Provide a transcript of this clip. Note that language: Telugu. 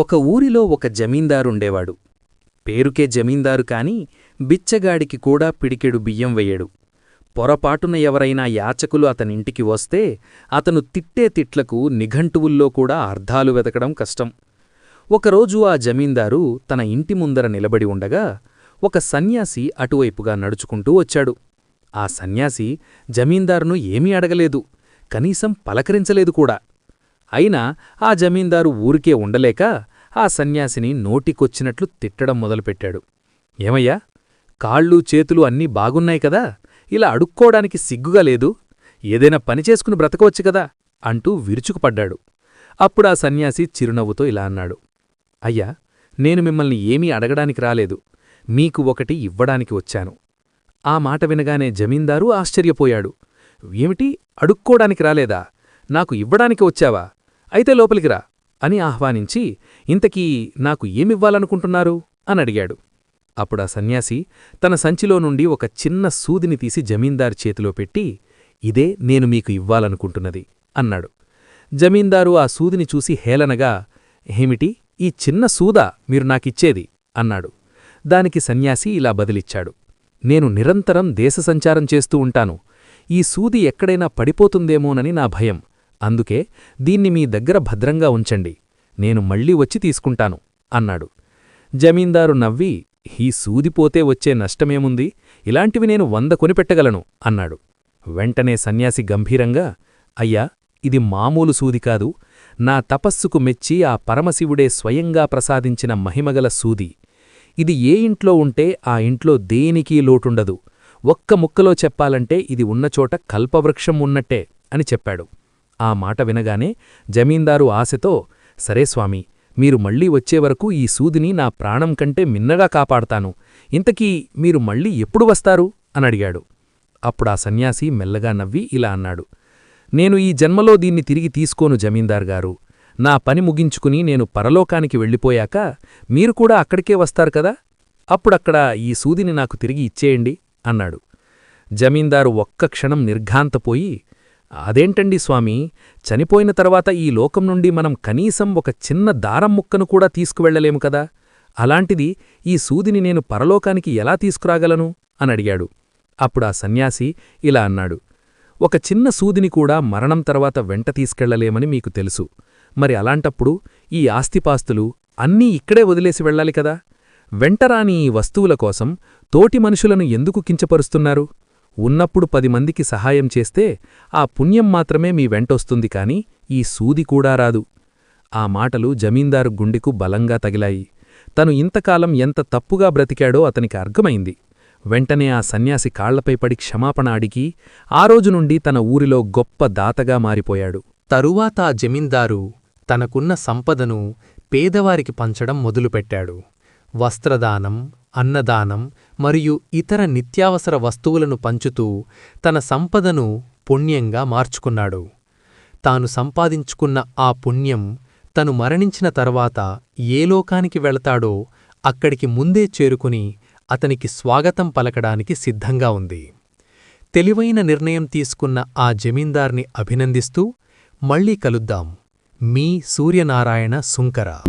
ఒక ఊరిలో ఒక జమీందారుండేవాడు. పేరుకే జమీందారు కాని బిచ్చగాడికి కూడా పిడికెడు బియ్యం వెయ్యడు పొరపాటున ఎవరైనా యాచకులు అతనింటికి వస్తే అతను తిట్టే తిట్లకు నిఘంటువుల్లో కూడా అర్థాలు వెతకడం కష్టం. ఒకరోజు ఆ జమీందారు తన ఇంటి ముందర నిలబడి ఉండగా ఒక సన్యాసి అటువైపుగా నడుచుకుంటూ వచ్చాడు. ఆ సన్యాసి జమీందారును ఏమీ అడగలేదు కనీసం పలకరించలేదు కూడా. అయినా ఆ జమీందారు ఊరికే ఉండలేక ఆ సన్యాసిని నోటికొచ్చినట్లు తిట్టడం మొదలుపెట్టాడు. ఏమయ్యా కాళ్ళు చేతులు అన్నీ బాగున్నాయి కదా ఇలా అడుక్కోడానికి సిగ్గుగా లేదు ఏదైనా పని చేసుకుని బ్రతకవచ్చు కదా అంటూ విరుచుకుపడ్డాడు. అప్పుడా సన్యాసి చిరునవ్వుతో ఇలా అన్నాడు అయ్యా నేను మిమ్మల్ని ఏమీ అడగడానికి రాలేదు మీకు ఒకటి ఇవ్వడానికి వచ్చాను. ఆ మాట వినగానే జమీందారు ఆశ్చర్యపోయాడు ఏమిటి అడుక్కోడానికి రాలేదా నాకు ఇవ్వడానికి వచ్చావా అయితే లోపలికి రా. అని ఆహ్వానించి ఇంతకీ నాకు ఏమివ్వాలనుకుంటున్నారు? అని అడిగాడు. అప్పుడా సన్యాసి తన సంచిలో నుండి ఒక చిన్న సూదిని తీసి జమీందారు చేతిలో పెట్టి ఇదే నేను మీకు ఇవ్వాలనుకుంటున్నది అన్నాడు. జమీందారు ఆ సూదిని చూసి హేళనగా ఏమిటి? ఈ చిన్న సూదా మీరు నాకిచ్చేది? అన్నాడు. దానికి సన్యాసి ఇలా బదిలిచ్చాడు. నేను నిరంతరం దేశసంచారం చేస్తూ ఉంటాను. ఈ సూది ఎక్కడైనా పడిపోతుందేమోనని నా భయం. అందుకే దీన్ని మీ దగ్గర భద్రంగా ఉంచండి. నేను మళ్ళీ వచ్చి తీసుకుంటాను అన్నాడు. జమీందారు నవ్వి ఈ సూదిపోతే వచ్చే నష్టమేముంది? ఇలాంటివి నేను వంద కొనిపెట్టగలను అన్నాడు. వెంటనే సన్యాసి గంభీరంగా అయ్యా ఇది మామూలు సూది కాదు. నా తపస్సుకు మెచ్చి ఆ పరమశివుడే స్వయంగా ప్రసాదించిన మహిమగల సూది. ఇది ఏ ఇంట్లో ఉంటే ఆ ఇంట్లో దేనికీ లోటుండదు. ఒక్క ముక్కలో చెప్పాలంటే ఇది ఉన్నచోట కల్పవృక్షం ఉన్నట్టే అని చెప్పాడు. ఆ మాట వినగానే జమీందారు ఆశతో సరే స్వామి మీరు మళ్ళీ వచ్చేవరకు ఈ సూదిని నా ప్రాణం కంటే మిన్నగా కాపాడతాను. ఇంతకీ మీరు మళ్ళీ ఎప్పుడు వస్తారు? అనడిగాడు అప్పుడా సన్యాసి మెల్లగా నవ్వి ఇలా అన్నాడు నేను ఈ జన్మలో దీన్ని తిరిగి తీసుకోను జమీందార్ గారు. నా పని ముగించుకుని నేను పరలోకానికి వెళ్ళిపోయాక మీరు కూడా అక్కడికే వస్తారు కదా? అప్పుడక్కడ ఈ సూదిని నాకు తిరిగి ఇచ్చేయండి అన్నాడు. జమీందారు ఒక్క క్షణం నిర్ఘాంతపోయి అదేంటండి స్వామి? చనిపోయిన తర్వాత ఈ లోకం నుండి మనం కనీసం ఒక చిన్న దారం ముక్కను కూడా తీసుకువెళ్ళలేము కదా? అలాంటిది ఈ సూదిని నేను పరలోకానికి ఎలా తీసుకురాగలను? అనడిగాడు అప్పుడా సన్యాసి ఇలా అన్నాడు. ఒక చిన్న సూదిని కూడా మరణం తర్వాత వెంట తీసుకెళ్ళలేమని మీకు తెలుసు. మరి అలాంటప్పుడు ఈ ఆస్తిపాస్తులు అన్నీ ఇక్కడే వదిలేసి వెళ్ళాలి కదా? వెంటరాని ఈ వస్తువుల కోసం తోటి మనుషులను ఎందుకు కించపరుస్తున్నారు? ఉన్నప్పుడు పది మందికి సహాయం చేస్తే ఆ పుణ్యం మాత్రమే మీ వెంటొస్తుంది కాని ఈ సూది కూడా రాదు. ఆ మాటలు జమీందారు గుండెకు బలంగా తగిలాయి. తను ఇంతకాలం ఎంత తప్పుగా బ్రతికాడో అతనికి అర్థమైంది. వెంటనే ఆ సన్యాసి కాళ్ళపై పడి క్షమాపణ అడిగి ఆ రోజు నుండి తన ఊరిలో గొప్ప దాతగా మారిపోయాడు. తరువాత ఆ జమీందారు తనకున్న సంపదను పేదవారికి పంచడం మొదలుపెట్టాడు. వస్త్రదానం అన్నదానం మరియు ఇతర నిత్యావసర వస్తువులను పంచుతూ తన సంపదను పుణ్యంగా మార్చుకున్నాడు. తాను సంపాదించుకున్న ఆ పుణ్యం తను మరణించిన తర్వాత ఏ లోకానికి వెళతాడో అక్కడికి ముందే చేరుకుని అతనికి స్వాగతం పలకడానికి సిద్ధంగా ఉంది. తెలివైన నిర్ణయం తీసుకున్న ఆ జమీందార్ని అభినందిస్తూ మళ్ళీ కలుద్దాం. మీ సూర్యనారాయణ సుంకర.